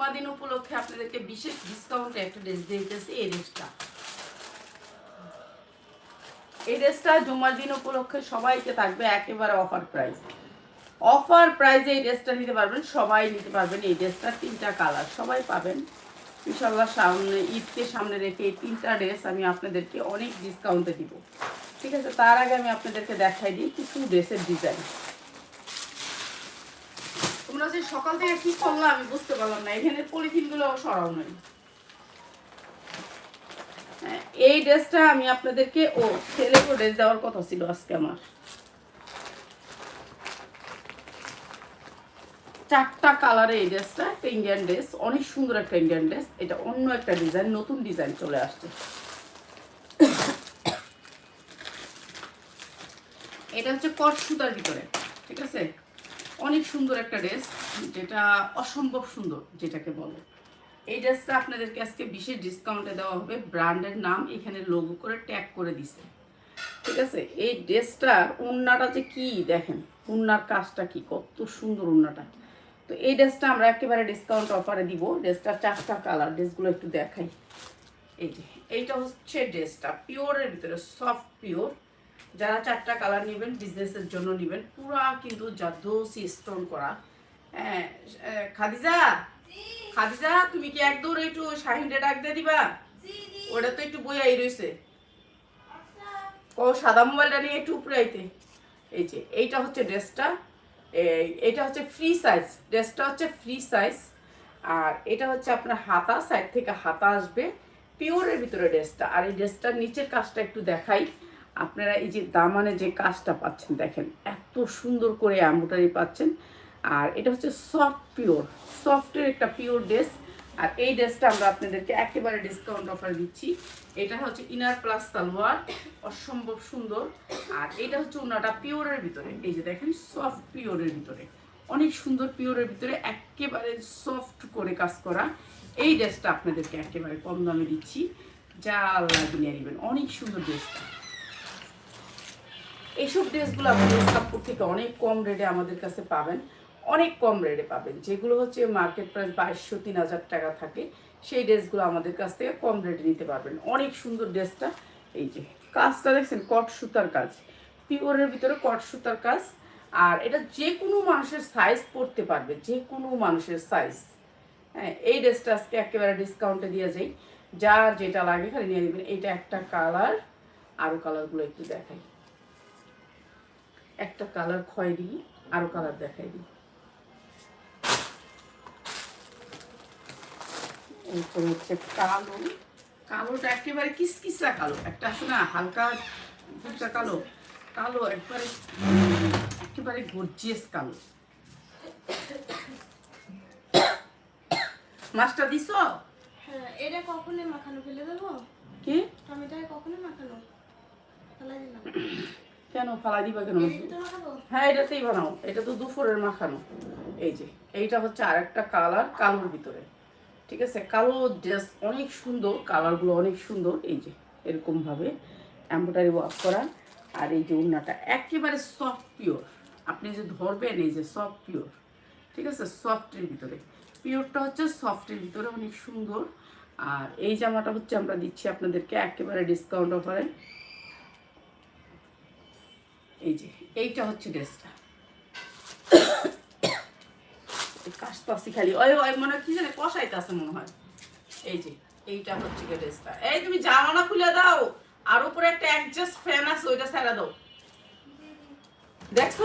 জুমা দিন উপলক্ষে আপনাদেরকে বিশেষ ডিসকাউন্টে একটা ড্রেস দিতেছি, এই ড্রেসটা এই ড্রেসটা জুমার দিন উপলক্ষে সবাইকে থাকবে একেবারে অফার প্রাইস অফার প্রাইসে এই ড্রেসটা নিতে পারবেন, সবাই নিতে পারবেন। এই ড্রেসটা তিনটা কালার সবাই পাবেন। ইনশাল্লাহ সামনে, ঈদকে সামনে রেখে এই তিনটা ড্রেস আমি আপনাদেরকে অনেক ডিসকাউন্টে দিব। ঠিক আছে, তার আগে আমি আপনাদেরকে দেখাই দিই কিছু ড্রেসের ডিজাইন তোমরা যে সকাল থেকে কি করল আমি বুঝতে পারলাম না। এখানে সরাও হ্যাঁ, এই ড্রেসটা আমি আপনাদেরকে ও ড্রেস দেওয়ার কথা ছিল আজকে আমার। চারটা কালারে এই ড্রেসটা একটা ইন্ডিয়ান ড্রেস অনেক সুন্দর একটা ইন্ডিয়ান ড্রেস। এটা অন্য একটা ডিজাইন নতুন ডিজাইন চলে আসছে। এটা হচ্ছে কট সুতার ভিতরে ঠিক আছে? অনেক সুন্দর একটা ড্রেস, যেটা অসম্ভব সুন্দর যেটাকে বলে। এই ড্রেসটা আপনাদেরকে আজকে বিশেষ ডিসকাউন্টে দেওয়া হবে। ব্র্যান্ডের নাম এখানে লোগো করে ট্যাগ করে দিছে। ঠিক আছে? এই ড্রেসটার উন্নাটা যে কি, দেখেন উন্নার কাজটা কি, কত সুন্দর উন্নাটা তো এই ড্রেসটা আমরা একেবারে ডিসকাউন্ট অফারে দিব। ড্রেসটার চারটা কালার ড্রেসগুলো একটু দেখাই। এই যে, এইটা হচ্ছে ড্রেসটা পিওরের ভিতরে সফট পিওর যারা চারটা কালার নেবেন বিজনেসের জন্য নেবেন পুরা কিন্তু জাদোসি স্টোন করা। হ্যাঁ খাদিজা? খাদিজা তুমি কি এক দৌড়ে একটু শাহিনটা ডাক দিয়ে দিবা? ওটা তো একটু বইয়াই রয়েছে ও সাদা মোবাইলটা নিয়ে একটু উপরে আইতে। এই যে এইটা হচ্ছে ড্রেসটা। এইটা হচ্ছে ফ্রি সাইজ ড্রেসটা হচ্ছে ফ্রি সাইজ আর এটা হচ্ছে আপনার হাতা সাইড থেকে হাতা আসবে। পিওরের ভিতরে ড্রেসটা। আর এই ড্রেসটার নিচের কাজটা একটু দেখাই। আপনারা এই যে দামানে যে কাজটা পাচ্ছেন, দেখেন এত সুন্দর করে অ্যাম্বোটারি পাচ্ছেন। আর এটা হচ্ছে সফট পিওর, সফটের একটা পিওর ড্রেস। আর এই ড্রেসটা আমরা আপনাদেরকে একেবারে ডিসকাউন্ট অফার দিচ্ছি। এটা হচ্ছে ইনার প্লাস সালোয়ার, অসম্ভব সুন্দর। আর এটা হচ্ছে ওনাটা পিওরের ভিতরে। এই যে দেখেন, সফট পিওরের ভিতরে। অনেক সুন্দর পিওরের ভিতরে, একেবারে সফট করে কাজ করা। এই ড্রেসটা আপনাদেরকে একেবারে কম দামে দিচ্ছি। যা আল্লাহ কিনে নেবেন অনেক সুন্দর ড্রেসটা। এইসব ড্রেসগুলো আপনি কাপড় থেকে অনেক কম রেটে আমাদের কাছে পাবেন। অনেক কম রেটে পাবেন। যেগুলো হচ্ছে মার্কেট প্রাইস বাইশশো তিন হাজার টাকা থাকে, সেই ড্রেসগুলো আমাদের কাছ থেকে কম রেটে নিতে পারবেন। অনেক সুন্দর ড্রেসটা। এই যে কাজটা দেখছেন, কট সুতার কাজ। পিওরের ভিতরে কট সুতার কাজ। আর এটা যে কোনো মানুষের সাইজ পড়তে পারবে, যে কোনো মানুষের সাইজ হ্যাঁ এই ড্রেসটা আজকে একেবারে ডিসকাউন্টে দিয়ে যাই। যার যেটা লাগে খালি নিয়ে নেবেন। এটা একটা কালার আরও কালারগুলো একটু দেখাই। একটা কালার ক্ষয় দিই আরও কালার দেখাই দিই। এরপর হচ্ছে কালো। কালোটা একেবারে কিসকিসা কালো। একটা আছে না হালকা ফুটটা কালো। কালো একবারে একেবারে গর্জিয়াস কালো। মাছটা দিছ? হ্যাঁ এটা কখনই মাখানো ফেলে দেবো? কি? টমেটোয় কখনই মাখানো। ফেলে দিলাম। কেন ফালা দিবা কেন? হ্যাঁ এটাতেই বানাও। এটা তো দুপুরের মাখানো। এই যে এইটা হচ্ছে আরেকটা কালার কালোর ভিতরে। ঠিক আছে? কালো ড্রেস অনেক সুন্দর কালারগুলো অনেক সুন্দর। এই যে এরকম ভাবে এম্ব্রয়ডারি ওয়ার্ক করা। আর এই যে উন্নাটা একেবারে সফট পিওর আপনি যে ধরবেন এই যে সফট পিওর ঠিক আছে? সফটের ভিতরে। পিওরটা হচ্ছে সফটের ভিতরে অনেক সুন্দর। আর এই জামাটা হচ্ছে আমরা দিচ্ছি আপনাদেরকে একেবারে ডিসকাউন্ট অফারে এই যে এইটা হচ্ছে ড্রেসটা। কাশতাছি খালি। ওই ওই মনে কি জানে কষাইতে আছে মনে হয়। এই যে এইটা হচ্ছে গিয়ে ড্রেসটা। এই তুমি জানালা খুলে দাও। আর উপরে একটা অ্যাডজাস্ট ফ্যান আছে ওইটা ছেড়ে দাও। দেখছ?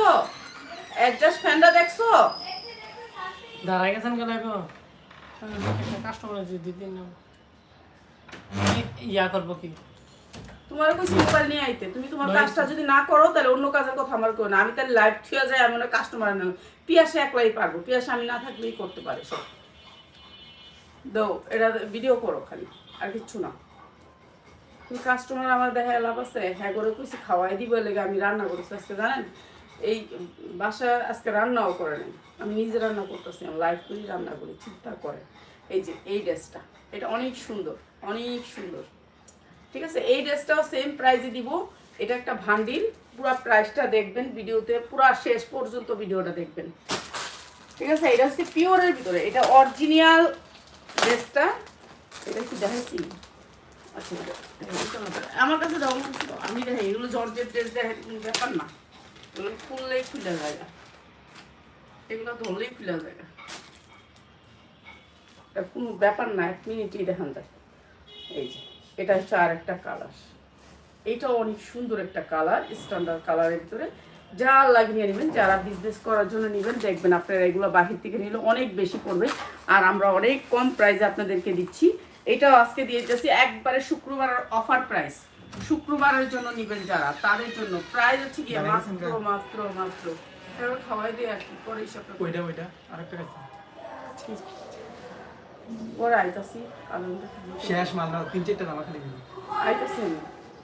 অ্যাডজাস্ট ফ্যানটা দেখছ? দাঁড়াই গেছেন কেন এখন? কাস্টমার দুই তিন ইয়া করব কি? তোমার কইছি মোবাইল নিয়ে আইতে। তুমি তোমার কাজটা যদি না করো তাহলে অন্য কাজের কথা আমার করো না। আমি তাহলে লাইভ থুয়ে যাই আমি কাস্টমার না পিয়াসে একলাই পারব। পিয়াসে আমি না থাকলেই করতে পারে সব। দাও এটা ভিডিও করো খালি। আর কিচ্ছু না। তুমি কাস্টমার আমার দেখা লাভ আছে? হ্যাঁ করে কইছি খাওয়াই দিব লেগে আমি রান্না করেছি আজকে জানেন? এই বাসা আজকে রান্নাও করে নাই। আমি নিজে রান্না করতেছি আমি লাইভ করি রান্না করি চিন্তা করে। এই যে এই ড্রেসটা এটা অনেক সুন্দর অনেক সুন্দর। ঠিক আছে? এই ড্রেসটাও সেম প্রাইসে দিব। এটা একটা ভান্ডিল। পুরো প্রাইসটা দেখবেন ভিডিওতে। পুরো শেষ পর্যন্ত ভিডিওটা দেখবেন। ঠিক আছে? এটা হচ্ছে পিওরের ভিতরে। এটা অরিজিনাল ড্রেসটা। এটা কি না। আমার কাছে। আমি দেখাই। এগুলো জর্জের ড্রেস ব্যাপার না। এগুলো খুললেই খুলে যায়। এগুলো ধরলেই খুলে যায়। কোনো ব্যাপার না, এক মিনিটই দেখান যায়। এই যে। এটা হচ্ছে আর একটা কালার এইটাও অনেক সুন্দর একটা কালার স্ট্যান্ডার্ড কালারের ভিতরে। যা লাগিয়ে নেবেন যারা বিজনেস করার জন্য নেবেন দেখবেন আপনারা এগুলো বাহির থেকে নিলে অনেক বেশি পড়বে। আর আমরা অনেক কম প্রাইসে আপনাদেরকে দিচ্ছি। এটাও আজকে দিয়ে যাচ্ছি একবারে শুক্রবারের অফার প্রাইস শুক্রবারের জন্য নেবেন যারা তাদের জন্য। প্রাইস হচ্ছে কি জানা মাত্র মাত্র মাত্র। খাওয়াই দিয়ে আর কি পরে ওইটা ওইটা আরেকটা আইতাছি শেষ মাল না তিন চারটা জামা খালি আইতাছি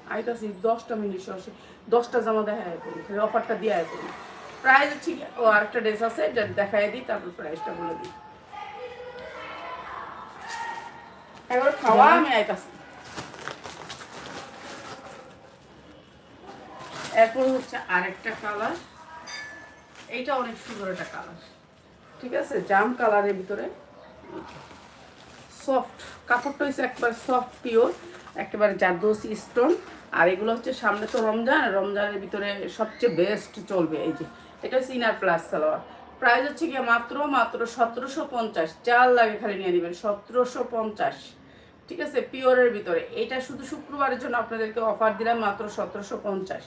আইতাছি দশটা মিনিট সরষে দশটা জামা দেখা করি অফারটা দিয়ে আয় করি। প্রাইস হচ্ছে কি- ও আরেকটা ড্রেস আছে দেখাই দিই তারপর প্রাইসটা বলে দিই। খাওয়া আমি আইতাছি। এরপর হচ্ছে আরেকটা কালার। এইটা অনেক সুন্দর একটা কালার। ঠিক আছে? জাম কালারের ভিতরে। সফট কাপড়টা হচ্ছে একবার সফট পিওর একেবারে জারদোসি স্টোন আর এগুলো হচ্ছে সামনে তো রমজান, রমজানের ভিতরে সবচেয়ে বেস্ট চলবে, এই যে, এটা হচ্ছে ইনার প্লাস সালোয়ার প্রাইস হচ্ছে গিয়ে মাত্র মাত্র সতেরোশো পঞ্চাশ চার লাগে খালি নিয়ে নেবেন, সতেরোশো পঞ্চাশ, ঠিক আছে পিওরের ভিতরে। এটা শুধু শুক্রবারের জন্য আপনাদেরকে অফার দিলাম, মাত্র সতেরোশো পঞ্চাশ,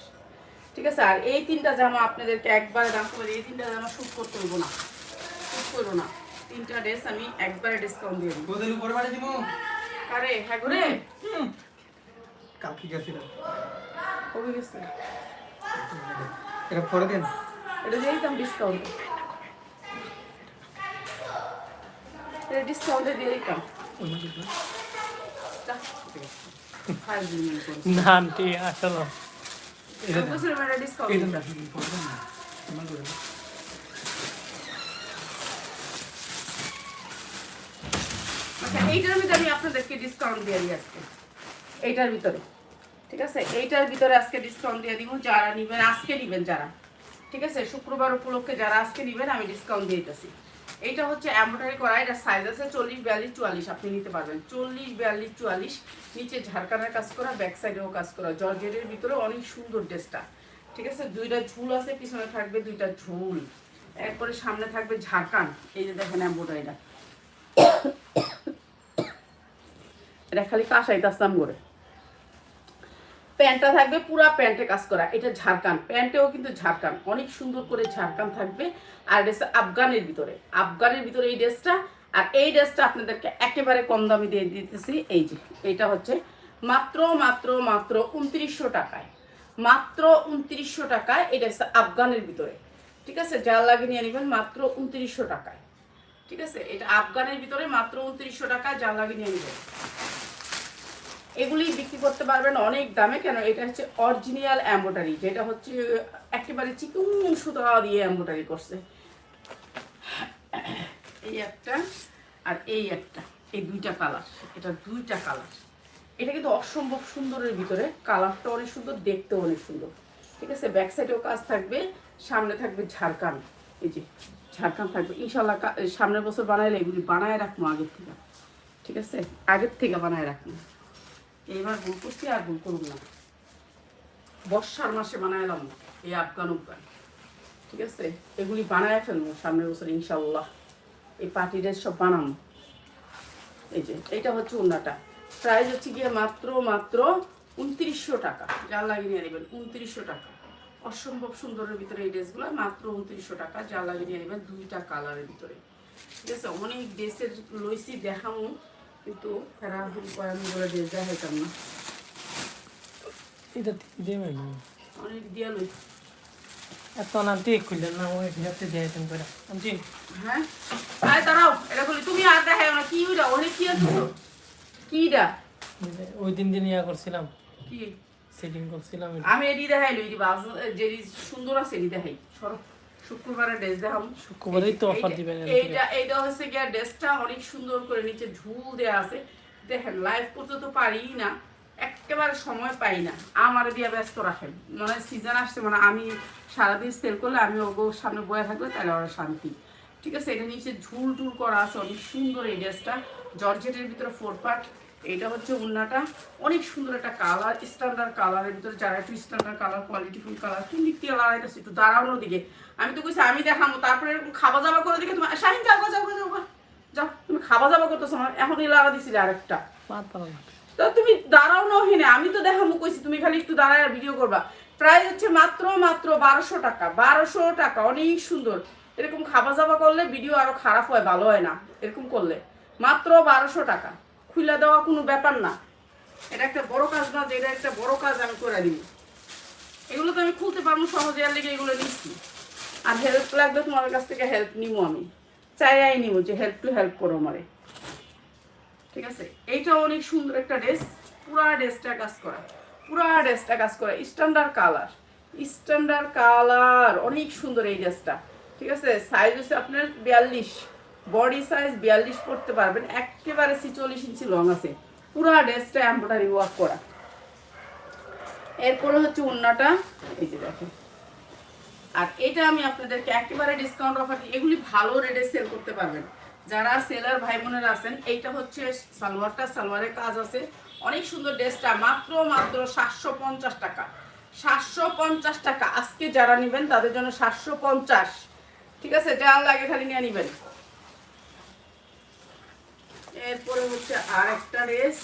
ঠিক আছে, আর এই তিনটা জামা আপনাদেরকে একবারে দাম করে, এই তিনটা জামা শুট করতে হইব না শুট করব না। তিনটা ড্রেস আমি একবারে ডিসকাউন্ট দিয়ে দিব। গোদের উপরে বাড়ি দিব? আরে হ্যাঁ ঘুরে কালকে গেছিলাম। কবে গেছে এটা পরে দেন। এটা দিয়ে দিতাম ডিসকাউন্ট এটা ডিসকাউন্টে দিয়ে দিতাম। না আন্টি আসলে। এটা ডিসকাউন্ট এটা দিতাম। না পরে দেন না আমার করে দেন। আচ্ছা এইটার ভিতরে আমি আপনাদেরকে ডিসকাউন্ট দিয়ে দিই আজকে। এইটার ভিতরে, ঠিক আছে? এইটার ভিতরে আজকে ডিসকাউন্ট দিয়ে দিব, যারা নেবেন, আজকে নেবেন যারা। ঠিক আছে? শুক্রবার উপলক্ষে যারা আজকে নেবেন, আমি ডিসকাউন্ট দিয়ে দিতেছি। এইটা হচ্ছে এমব্রয়ডারি করা, এটা সাইজ আছে চল্লিশ, বিয়াল্লিশ, চুয়াল্লিশ, আপনি নিতে পারবেন। চল্লিশ, বিয়াল্লিশ, চুয়াল্লিশ, নিচে ঝাড়খানার কাজ করা ব্যাক সাইডেও কাজ করা। জর্জেটের ভিতরে অনেক সুন্দর ড্রেসটা। ঠিক আছে? দুইটা ঝুল আছে, পিছনে থাকবে দুইটা ঝুল। এরপরে সামনে থাকবে ঝাড়খান। এই যে দেখেন এমব্রয়ডারিটা এটা খালি কাঁসাইতাম করে প্যান্টটা থাকবে পুরা প্যান্টে কাজ করা, এটা ঝাড়খান। প্যান্টেও কিন্তু ঝাড়খান, অনেক সুন্দর করে ঝাড়খান থাকবে। আর ড্রেসটা আফগানের ভিতরে। আফগানের ভিতরে এই ড্রেসটা, আর এই ড্রেসটা আপনাদেরকে একেবারে কম দামে দিয়ে দিতেছি। এই যে, এটা হচ্ছে মাত্র মাত্র মাত্র উনত্রিশশো টাকায়। মাত্র উনত্রিশশো টাকায় এটা হচ্ছে আফগানের ভিতরে। ঠিক আছে? যা লাগে নিয়ে নেবেন মাত্র উনত্রিশশো টাকায়। ঠিক আছে? এটা আফগানের ভিতরে মাত্র উনত্রিশশো টাকায় যা লাগে নিয়ে নেবেন। এগুলি বিক্রি করতে পারবেন অনেক দামে, কেন এটা হচ্ছে অরিজিনাল এম্ব্রয়ডারি যেটা হচ্ছে, একেবারে চিকুন সুতা দিয়ে এম্ব্রয়ডারি করছে। এই একটা আর এই একটা, এই দুইটা কালার এটা দুইটা কালার এটা কিন্তু অসম্ভব সুন্দরের ভিতরে কালারটা অনেক সুন্দর, দেখতেও অনেক সুন্দর। ঠিক আছে ব্যাক সাইডেও কাজ থাকবে, সামনে থাকবে ঝাড়খান এই যে ঝাড়খান থাকবে। ইনশাল্লাহ সামনের বছর বানাইলে এগুলি বানায় রাখব আগের থেকে। ঠিক আছে, আগের থেকে বানায় রাখব। এইবার ভুল করছি আর ভুল করুন না। বর্ষার মাসে বানাইলাম এই আফগান উফগান। ঠিক আছে? এগুলি বানায় ফেলব সামনের বছর ইনশাল্লাহ এই পার্টি ড্রেস সব বানাবো। এই যে এটা হচ্ছে ওনাটা প্রাইস হচ্ছে গিয়ে মাত্র মাত্র উনত্রিশশো টাকা। যা লাগিয়ে নিয়ে নেবেন, উনত্রিশশো টাকা। অসম্ভব সুন্দরের ভিতরে এই ড্রেসগুলো, মাত্র উনত্রিশশো টাকা। যা লাগিয়ে নিয়ে নেবেন দুইটা কালারের ভিতরে। ঠিক আছে? অনেক ড্রেসের লইছি, দেখামো। কিন্তু তারা আমি বলে না। এটা অনেক দিয়া লই। এত না দিয়ে খুললেন না ওই হাতে দিয়ে দেন করে আন্টি। হ্যাঁ? আয় দাঁড়াও এটা বলি তুমি আর দেখাই না কি ওইটা অনেক কি আছে কিটা ওই দিন দিন ইয়া করছিলাম। কি? সেটিং করছিলাম। আমি এডি দেখাই লই যে সুন্দর আছে এডি দেখাই। সরো। শুক্রবারে ড্রেস দেখাম শুক্রবারেই তো এইটা- দিবেন এইটা এইটা হচ্ছে গিয়া ড্রেসটা অনেক সুন্দর করে নিচে ঝুল দেয়া আছে। দেখেন লাইভ করতে তো পারি না একেবারে সময় পাই না। আমার দিয়ে ব্যস্ত রাখেন। মানে সিজন আসছে মানে আমি সারাদিন সেল করলে আমি ওগো সামনে বয়ে থাকলে তাহলে ওরা শান্তি। ঠিক আছে এটা নিচে ঝুল টুল করা আছে অনেক সুন্দর এই ড্রেসটা জর্জেটের ভিতরে ফোর পার্ট এটা হচ্ছে উন্নাটা অনেক সুন্দর একটা কালার স্ট্যান্ডার্ড কালারের ভিতরে যারা একটু standard colour quality qualityful colour দিক থেকে লাগাইতেছে একটু দাঁড়ানোর দিকে আমি তো কইছি আমি দেখাবো তারপরে এরকম খাবা যাবা করে দিকে তোমার শাহিন যাও যাও যাও যাও তুমি খাবা যাবা করতেছো না এখনই লাগা দিছিলে আরেকটা। তো তুমি দাঁড়াও না ওখানে আমি তো দেখাবো কইছি তুমি খালি একটু দাঁড়ায় ভিডিও করবা। প্রাইস হচ্ছে মাত্র মাত্র বারোশো টাকা বারোশো টাকা অনেক সুন্দর। এরকম খাবা যাবা করলে ভিডিও আরও খারাপ হয় ভালো হয় না এরকম করলে। মাত্র বারোশো টাকা। খুলে দেওয়া কোনো ব্যাপার না। এটা একটা বড় কাজ না, যে এটা একটা বড় কাজ আমি করে দিই এগুলো তো আমি খুলতে পারব সহজে আর লেগে এগুলো নিচ্ছি। আর হেল্প লাগবে তোমার কাছ থেকে হেল্প নিবো আমি। চাইয়াই নিবো যে হেল্প টু হেল্প করো আমারে। ঠিক আছে? এইটা অনেক সুন্দর একটা ড্রেস পুরা ড্রেসটা কাজ করা। পুরা ড্রেসটা কাজ করা। স্ট্যান্ডার্ড কালার স্ট্যান্ডার্ড কালার অনেক সুন্দর এই ড্রেসটা ঠিক আছে? সাইজ হচ্ছে আপনার বিয়াল্লিশ। বডি সাইজ বিয়াল্লিশ পড়তে পারবেন, একেবারে ছিচল্লিশ ইঞ্চি লং আছে। পুরা ড্রেসটা এম্ব্রয়ডারি ওয়ার্ক করা। এরপরে হচ্ছে উন্নাটা এই যে দেখেন। আর এটা আমি আপনাদেরকে একেবারে ডিসকাউন্ট অফার দিই এগুলি ভালো রেটে সেল করতে পারবেন। যারা সেলার ভাই বোনেরা আছেন, এইটা হচ্ছে সালোয়ারটা, সালোয়ারের কাজ আছে। অনেক সুন্দর ড্রেসটা মাত্র মাত্র সাতশো পঞ্চাশ টাকা। সাতশো পঞ্চাশ টাকা। আজকে যারা নেবেন, তাদের জন্য সাতশো পঞ্চাশ। ঠিক আছে? যা লাগে খালি নিয়ে নেবেন। এরপরে হচ্ছে আর একটা ড্রেস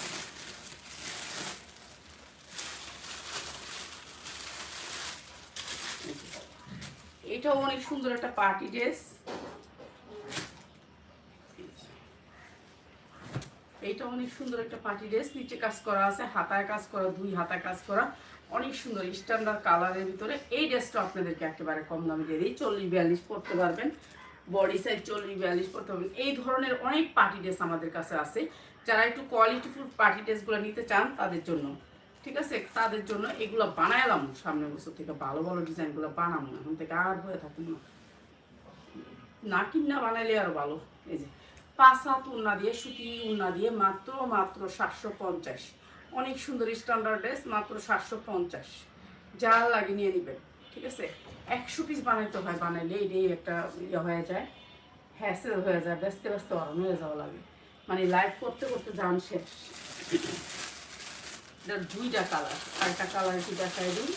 এটাও অনেক সুন্দর একটা পার্টি ড্রেস। এইটা অনেক সুন্দর একটা পার্টি ড্রেস। নিচে কাজ করা আছে, হাতায় কাজ করা, দুই হাতায় কাজ করা। অনেক সুন্দর স্ট্যান্ডার্ড কালারের ভিতরে। এই ড্রেসটা আপনাদেরকে একেবারে কম দামে দিয়ে দিই। চল্লিশ, বিয়াল্লিশ পড়তে পারবেন। বডি সাইজ চল্লিশ, বিয়াল্লিশ পড়তে পারবেন এই ধরনের অনেক পার্টি ড্রেস আমাদের কাছে আছে। যারা একটু কোয়ালিটিফুল পার্টি ড্রেসগুলো নিতে চান, তাদের জন্য। ঠিক আছে? তাদের জন্য এগুলো বানাইলাম সামনের বছর থেকে ভালো ভালো ডিজাইনগুলো বানাবো। এখন থেকে আর হয়ে থাকুন না। না কিনা বানাইলে আরও ভালো। এই যে, পাঁচ হাত উন্না দিয়ে, সুতি উন্না দিয়ে মাত্র মাত্র সাতশো পঞ্চাশ। অনেক সুন্দর স্ট্যান্ডার্ড ড্রেস মাত্র সাতশো পঞ্চাশ। যা লাগে নিয়ে নেবেন। ঠিক আছে? একশো পিস বানাইতে হয়, বানাইলে এটাই একটা ইয়ে হয়ে যায় হ্যাসেল হয়ে যায়, ব্যস্ত ব্যস্ত অরণ হয়ে যাওয়া লাগে। মানে লাইভ করতে করতে যান শেষ। এটার দুইটা কালার আরেকটা কালার একটু দেখাই দিই।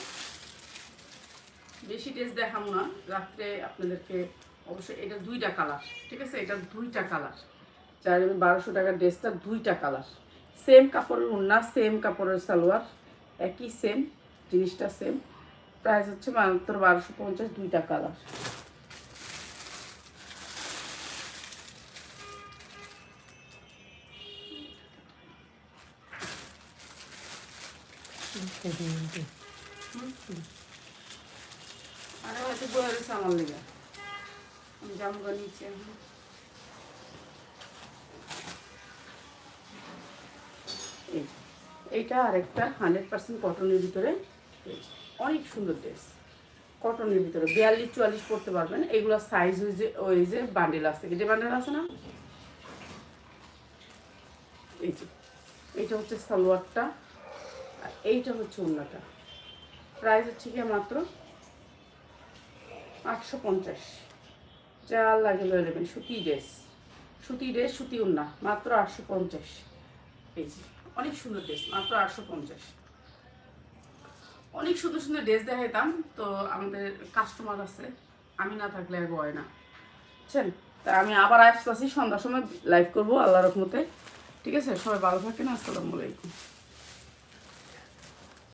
বেশি টেস্ট দেখাবো না, রাত্রে আপনাদেরকে অবশ্যই এটা দুইটা কালার ঠিক আছে? এটা দুইটা কালার যার বারোশো টাকার ড্রেসটা দুইটা কালার সেম কাপড়ের উন্না সেম কাপড়ের সালোয়ার, একই সেম জিনিসটা সেম প্রাইস হচ্ছে মাত্র বারোশো পঞ্চাশ দুইটা কালার আরে বয়ে রয়েছে লেগে। এইটা আরেকটা হান্ড্রেড পার্সেন্ট কটনের ভিতরে। যে, অনেক সুন্দর ড্রেস কটনের ভিতরে বিয়াল্লিশ, চুয়াল্লিশ পড়তে পারবেন। এগুলো সাইজ ওই যে ওই যে বান্ডেল আছে। যে বান্ডেল আছে না? এই যে এইটা হচ্ছে সালোয়ারটা আর এইটা হচ্ছে অন্যটা প্রাইস হচ্ছে কি মাত্র? আটশো পঞ্চাশ। যা লাগে লয়ে নেবেন। সুতি ড্রেস সুতি ড্রেস সুতি উন্না মাত্র আটশো পঞ্চাশ। এই যে, অনেক সুন্দর ড্রেস মাত্র আটশো পঞ্চাশ। অনেক সুন্দর সুন্দর ড্রেস দেখাইতাম, তো আমাদের কাস্টমার আছে। আমি না থাকলে আর হয় না। বুঝছেন? তা আমি আবার আসতেছি, সন্ধ্যার সময় লাইভ করব আল্লাহ রহমতে। ঠিক আছে? সবাই ভালো থাকেন, আসসালামু আলাইকুম।